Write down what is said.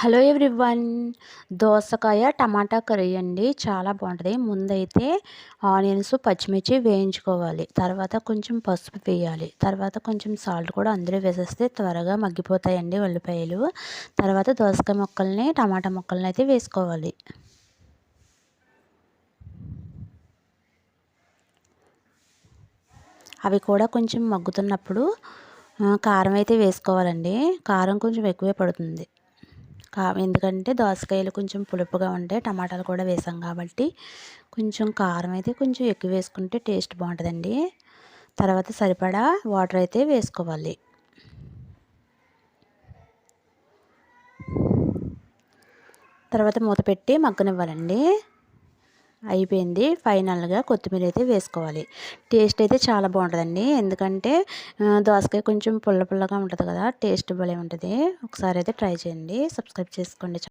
Hello everyone. దోసకాయ టమాటా curry అండి చాలా బాగుంటుంది. ముందైతే ఆనియన్స్ పచ్చిమిర్చి వేయించుకోవాలి. తర్వాత కొంచెం పసుపు వేయాలి. తర్వాత కొంచెం సాల్ట్ కూడా అందులో వేసేస్తే త్వరగా మగ్గిపోతాయండి ఉల్లిపాయలు. తర్వాత దోసకాయ ముక్కల్ని టమాటా ముక్కల్ని అయితే వేసుకోవాలి. అవి కూడా కొంచెం మగ్గుతున్నప్పుడు కారం అయితే వేసుకోవాలండి. కారం కొంచెం ఎక్కువే పడుతుంది. కా ఎందుకంటే దోసకాయలు కొంచెం పులుపుగా ఉంటాయి టమాటాలు కూడా వేసాం కాబట్టి కొంచెం కారం అయితే కొంచెం ఎక్కువ వేసుకుంటే టేస్ట్ బాగుంటుందండి. తర్వాత సరిపడా వాటర్ అయితే వేసుకోవాలి. తర్వాత మూత పెట్టి మగ్గనివ్వాలండి. అయిపోయింది. ఫైనల్గా కొత్తిమీర అయితే వేసుకోవాలి. టేస్ట్ అయితే చాలా బాగుంటుందండి. ఎందుకంటే దోసకాయ కొంచెం పుల్ల పుల్లగా ఉంటుంది కదా టేస్ట్ భలే ఉంటుంది. ఒకసారి అయితే ట్రై చేయండి. సబ్స్క్రైబ్ చేసుకోండి.